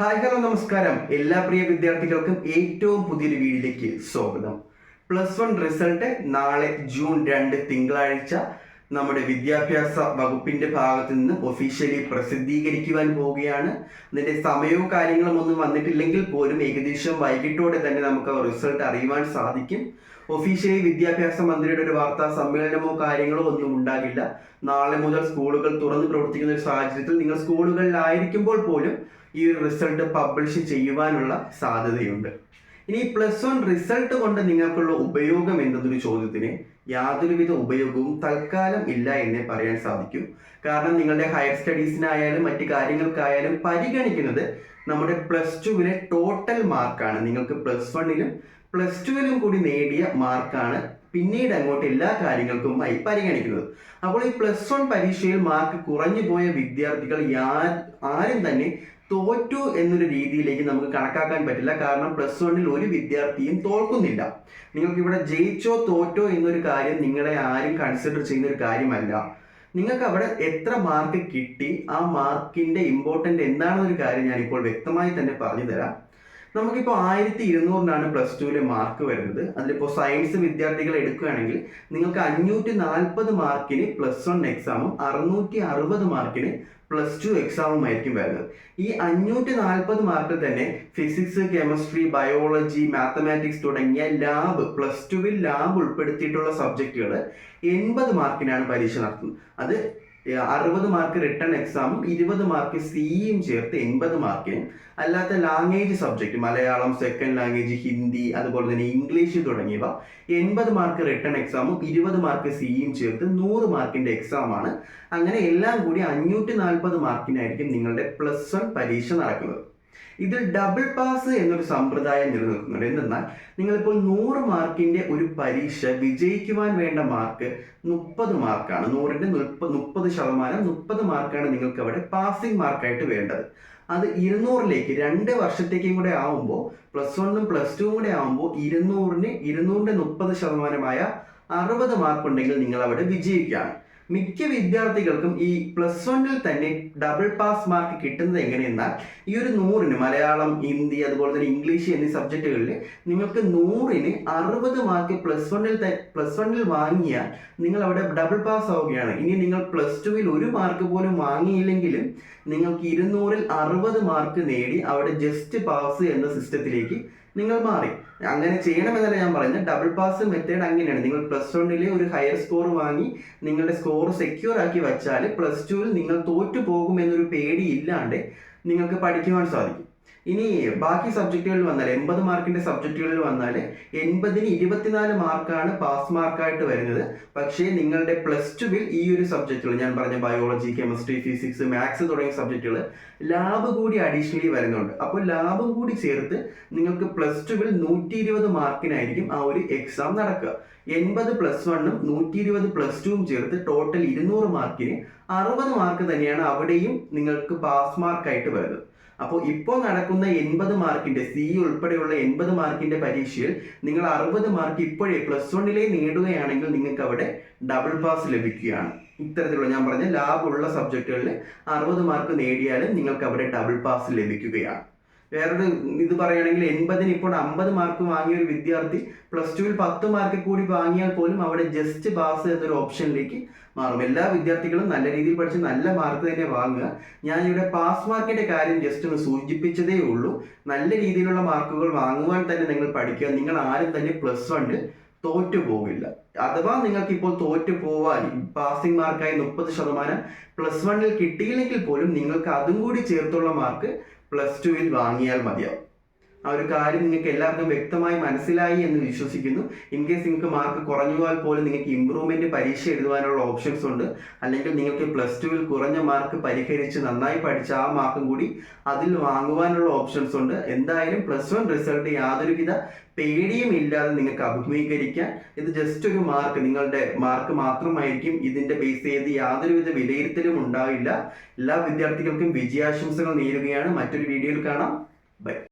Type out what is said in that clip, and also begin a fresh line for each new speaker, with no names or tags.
Hi hello നമസ്കാരം. എല്ലാ പ്രിയ വിദ്യാർത്ഥികൾക്കും ഏറ്റവും പുതിയൊരു വീഡിയോയിലേക്ക് സ്വാഗതം. പ്ലസ് വൺ റിസൾട്ട് നാളെ ജൂൺ രണ്ട് തിങ്കളാഴ്ച. നമ്മുടെ വിദ്യാഭ്യാസ വകുപ്പിന്റെ ഭാഗത്ത് നിന്ന് ഒഫീഷ്യലി പ്രസിദ്ധീകരിക്കുവാൻ പോവുകയാണ്. അതിന്റെ സമയവും കാര്യങ്ങളും ഒന്നും വന്നിട്ടില്ലെങ്കിൽ പോലും ഏകദേശം വൈകിട്ടോടെ തന്നെ നമുക്ക് റിസൾട്ട് അറിയുവാൻ സാധിക്കും. ഒഫീഷ്യലി വിദ്യാഭ്യാസ മന്ത്രിയുടെ ഒരു വാർത്താ സമ്മേളനമോ കാര്യങ്ങളോ ഒന്നും ഉണ്ടാകില്ല. നാളെ മുതൽ സ്കൂളുകൾ തുറന്നു പ്രവർത്തിക്കുന്ന ഒരു സാഹചര്യത്തിൽ നിങ്ങൾ സ്കൂളുകളിലായിരിക്കുമ്പോൾ പോലും ഈ ഒരു റിസൾട്ട് പബ്ലിഷ് ചെയ്യുവാനുള്ള സാധ്യതയുണ്ട്. ഇനി പ്ലസ് വൺ റിസൾട്ട് കൊണ്ട് നിങ്ങൾക്കുള്ള ഉപയോഗം എന്തെന്നൊരു ചോദ്യത്തിന് യാതൊരുവിധ ഉപയോഗവും തൽക്കാലം ഇല്ല എന്നേ പറയാൻ സാധിക്കും. കാരണം നിങ്ങളുടെ ഹയർ സ്റ്റഡീസിനായാലും മറ്റു കാര്യങ്ങൾക്കായാലും പരിഗണിക്കുന്നത് നമ്മുടെ പ്ലസ് ടുവിലെ ടോട്ടൽ മാർക്കാണ് നിങ്ങൾക്ക് പ്ലസ് വണ്ണിലും പ്ലസ് ടുവിലും കൂടി നേടിയ മാർക്കാണ് പിന്നീട് അങ്ങോട്ട് എല്ലാ കാര്യങ്ങൾക്കുമായി പരിഗണിക്കുന്നത്. അപ്പോൾ ഈ പ്ലസ് വൺ പരീക്ഷയിൽ മാർക്ക് കുറഞ്ഞു പോയ വിദ്യാർത്ഥികൾ ആരും തന്നെ തോറ്റു എന്നൊരു രീതിയിലേക്ക് നമുക്ക് കണക്കാക്കാൻ പറ്റില്ല. കാരണം പ്ലസ് വണ്ണിൽ ഒരു വിദ്യാർത്ഥിയും തോൽക്കുന്നില്ല. നിങ്ങൾക്ക് ഇവിടെ ജയിച്ചോ തോറ്റോ എന്നൊരു കാര്യം നിങ്ങളെ ആരും കൺസിഡർ ചെയ്യുന്ന ഒരു കാര്യമല്ല. നിങ്ങൾക്ക് അവിടെ എത്ര മാർക്ക് കിട്ടി ആ മാർക്കിന്റെ ഇമ്പോർട്ടന്റ് എന്താണെന്നൊരു കാര്യം ഞാൻ ഇപ്പോൾ വ്യക്തമായി തന്നെ പറഞ്ഞു തരാം നമുക്കിപ്പോൾ ആയിരത്തി ഇരുന്നൂറിനാണ് പ്ലസ് ടുവിലെ മാർക്ക് വരുന്നത്. അതിലിപ്പോൾ സയൻസ് വിദ്യാർത്ഥികൾ എടുക്കുകയാണെങ്കിൽ നിങ്ങൾക്ക് അഞ്ഞൂറ്റി നാൽപ്പത് മാർക്കിന് പ്ലസ് വൺ എക്സാമും അറുന്നൂറ്റി അറുപത് മാർക്കിന് പ്ലസ് ടു എക്സാമും ആയിരിക്കും വരുന്നത്. ഈ അഞ്ഞൂറ്റി നാൽപ്പത് മാർക്കിൽ തന്നെ ഫിസിക്സ് കെമിസ്ട്രി ബയോളജി മാത്തമാറ്റിക്സ് തുടങ്ങിയ ലാബ് പ്ലസ് ടുവിൽ ലാബ് ഉൾപ്പെടുത്തിയിട്ടുള്ള സബ്ജക്റ്റുകൾ എൺപത് മാർക്കിനാണ് പരീക്ഷ നടത്തുന്നത്. അത് അറുപത് മാർക്ക് റിട്ടേൺ എക്സാമും ഇരുപത് മാർക്ക് സിയും ചേർത്ത് എൺപത് മാർക്കിനും അല്ലാത്ത language subject Malayalam second language Hindi അതുപോലെ തന്നെ ഇംഗ്ലീഷ് തുടങ്ങിയവ എൺപത് മാർക്ക് റിട്ടേൺ എക്സാമും ഇരുപത് മാർക്ക് സിയും ചേർത്ത് നൂറ് മാർക്കിന്റെ എക്സാമാണ് അങ്ങനെ എല്ലാം കൂടി അഞ്ഞൂറ്റി നാൽപ്പത് മാർക്കിനായിരിക്കും നിങ്ങളുടെ പ്ലസ് വൺ പരീക്ഷ നടക്കുന്നത്. ഇതിൽ ഡബിൾ പാസ് എന്നൊരു സമ്പ്രദായം നിലനിൽക്കുന്നുണ്ട്. എന്തെന്നാൽ നിങ്ങളിപ്പോൾ നൂറ് മാർക്കിന്റെ ഒരു പരീക്ഷ വിജയിക്കുവാൻ വേണ്ട മാർക്ക് മുപ്പത് മാർക്കാണ്. നൂറിന്റെ മുപ്പത് മുപ്പത് ശതമാനം മുപ്പത് മാർക്കാണ് നിങ്ങൾക്ക് അവിടെ പാസിംഗ് മാർക്കായിട്ട് വേണ്ടത്. അത് ഇരുന്നൂറിലേക്ക് രണ്ട് വർഷത്തേക്കും കൂടെ ആവുമ്പോൾ പ്ലസ് വണ്ണും പ്ലസ് ടുവും കൂടെ ആവുമ്പോൾ ഇരുന്നൂറിന് ഇരുന്നൂറിന്റെ മുപ്പത് ശതമാനമായ അറുപത് മാർക്ക് ഉണ്ടെങ്കിൽ നിങ്ങൾ അവിടെ വിജയിക്കുകയാണ്. മിക്ക വിദ്യാർത്ഥികൾക്കും ഈ പ്ലസ് വണ്ണിൽ തന്നെ ഡബിൾ പാസ് മാർക്ക് കിട്ടുന്നത് എങ്ങനെയെന്നാൽ ഈ ഒരു നൂറിന് മലയാളം ഹിന്ദി അതുപോലെ തന്നെ ഇംഗ്ലീഷ് എന്നീ സബ്ജക്റ്റുകളിൽ നിങ്ങൾക്ക് നൂറിന് അറുപത് മാർക്ക് പ്ലസ് വണ്ണിൽ പ്ലസ് വണ്ണിൽ വാങ്ങിയാൽ നിങ്ങൾ അവിടെ ഡബിൾ പാസ് ആവുകയാണ്. ഇനി നിങ്ങൾ പ്ലസ് ടുവിൽ ഒരു മാർക്ക് പോലും വാങ്ങിയില്ലെങ്കിലും നിങ്ങൾക്ക് ഇരുന്നൂറിൽ അറുപത് മാർക്ക് നേടി അവിടെ ജസ്റ്റ് പാസ് എന്ന സിസ്റ്റത്തിലേക്ക് നിങ്ങൾ മാറി. അങ്ങനെ ചെയ്യണമെന്നല്ല ഞാൻ പറയുന്നത്. ഡബിൾ പാസ് മെത്തേഡ് അങ്ങനെയാണ്. നിങ്ങൾ പ്ലസ് വണ്ണിലെ ഒരു ഹയർ സ്കോർ വാങ്ങി നിങ്ങളുടെ സ്കോർ സെക്യൂർ ആക്കി വെച്ചാൽ പ്ലസ് ടുവിൽ നിങ്ങൾ തോറ്റു പോകുമെന്നൊരു പേടി ഇല്ലാണ്ട് നിങ്ങൾക്ക് പഠിക്കുവാൻ സാധിക്കും. ഇനി ബാക്കി സബ്ജക്റ്റുകളിൽ വന്നാൽ എൺപത് മാർക്കിന്റെ സബ്ജക്റ്റുകളിൽ വന്നാൽ എൺപതിന് ഇരുപത്തിനാല് മാർക്കാണ് പാസ് മാർക്കായിട്ട് വരുന്നത്. പക്ഷേ നിങ്ങളുടെ പ്ലസ് ടുവിൽ ഈ ഒരു സബ്ജക്റ്റുകൾ ഞാൻ പറഞ്ഞ ബയോളജി കെമിസ്ട്രി ഫിസിക്സ് മാത്സ് തുടങ്ങിയ സബ്ജക്റ്റുകൾ ലാബ് കൂടി അഡീഷണലി വരുന്നുണ്ട്. അപ്പോൾ ലാബും കൂടി ചേർത്ത് നിങ്ങൾക്ക് പ്ലസ് ടുവിൽ നൂറ്റി ഇരുപത് മാർക്കിനായിരിക്കും ആ ഒരു എക്സാം നടക്കുക. എൺപത് പ്ലസ് വണ്ണും നൂറ്റി ഇരുപത് പ്ലസ് ടുവും ചേർത്ത് ടോട്ടൽ ഇരുന്നൂറ് മാർക്കിന് അറുപത് മാർക്ക് തന്നെയാണ് അവിടെയും നിങ്ങൾക്ക് പാസ് മാർക്കായിട്ട് വരുന്നത്. അപ്പോൾ ഇപ്പോൾ നടക്കുന്ന എൺപത് മാർക്കിന്റെ സി ഉൾപ്പെടെയുള്ള എൺപത് മാർക്കിന്റെ പരീക്ഷയിൽ നിങ്ങൾ അറുപത് മാർക്ക് ഇപ്പോഴേ പ്ലസ് വണ്ണിലേ നേടുകയാണെങ്കിൽ നിങ്ങൾക്ക് അവിടെ ഡബിൾ പാസ് ലഭിക്കുകയാണ്. ഇത്തരത്തിലുള്ള ഞാൻ പറഞ്ഞ ലാബ് ഉള്ള സബ്ജക്റ്റുകളിൽ അറുപത് മാർക്ക് നേടിയാലും നിങ്ങൾക്ക് അവിടെ ഡബിൾ പാസ് ലഭിക്കുകയാണ്. വേറൊരു ഇത് പറയുകയാണെങ്കിൽ എൺപതിന് ഇപ്പോൾ അമ്പത് മാർക്ക് വാങ്ങിയ ഒരു വിദ്യാർത്ഥി പ്ലസ് ടുവിൽ പത്ത് മാർക്ക് കൂടി വാങ്ങിയാൽ പോലും അവിടെ ജസ്റ്റ് പാസ് എന്നൊരു ഓപ്ഷനിലേക്ക് മാറും. എല്ലാ വിദ്യാർത്ഥികളും നല്ല രീതിയിൽ പഠിച്ച് നല്ല മാർക്ക് തന്നെ വാങ്ങുക. ഞാൻ ഇവിടെ പാസ് മാർക്കിന്റെ കാര്യം ജസ്റ്റ് ഒന്ന് സൂചിപ്പിച്ചതേ ഉള്ളൂ. നല്ല രീതിയിലുള്ള മാർക്കുകൾ വാങ്ങുവാൻ തന്നെ നിങ്ങൾ പഠിക്കുക. നിങ്ങൾ ആരും തന്നെ പ്ലസ് വണ്ണിൽ തോറ്റു പോകില്ല. അഥവാ നിങ്ങൾക്ക് ഇപ്പോൾ തോറ്റു പോവാൻ പാസിംഗ് മാർക്കായി മുപ്പത് ശതമാനം പ്ലസ് വണ്ണിൽ കിട്ടിയില്ലെങ്കിൽ പോലും നിങ്ങൾക്ക് അതും കൂടി ചേർത്തുള്ള മാർക്ക് പ്ലസ് ടുവിൽ വാങ്ങിയാൽ മതിയാവും. ആ ഒരു കാര്യം നിങ്ങൾക്ക് എല്ലാവർക്കും വ്യക്തമായി മനസ്സിലായി എന്ന് വിശ്വസിക്കുന്നു. ഇൻ കേസ് നിങ്ങൾക്ക് മാർക്ക് കുറഞ്ഞു പോയാൽ പോലും നിങ്ങൾക്ക് ഇമ്പ്രൂവ്മെന്റ് പരീക്ഷ എഴുതുവാനുള്ള ഓപ്ഷൻസ് ഉണ്ട്. അല്ലെങ്കിൽ നിങ്ങൾക്ക് പ്ലസ് ടുവിൽ കുറഞ്ഞ മാർക്ക് പരിഹരിച്ച് നന്നായി പഠിച്ച ആ മാർക്കും കൂടി അതിൽ വാങ്ങുവാനുള്ള ഓപ്ഷൻസ് ഉണ്ട്. എന്തായാലും പ്ലസ് വൺ റിസൾട്ട് യാതൊരുവിധ പേടിയും ഇല്ലാതെ നിങ്ങൾക്ക് അഭിമുഖീകരിക്കാൻ ഇത് ജസ്റ്റ് ഒരു മാർക്ക് നിങ്ങളുടെ മാർക്ക് മാത്രമായിരിക്കും. ഇതിന്റെ ബേസ് ചെയ്ത് യാതൊരുവിധ വിലയിരുത്തലും ഉണ്ടാവില്ല. എല്ലാ വിദ്യാർത്ഥികൾക്കും വിജയാശംസകൾ നേരുകയാണ്. മറ്റൊരു വീഡിയോയിൽ കാണാം. ബൈ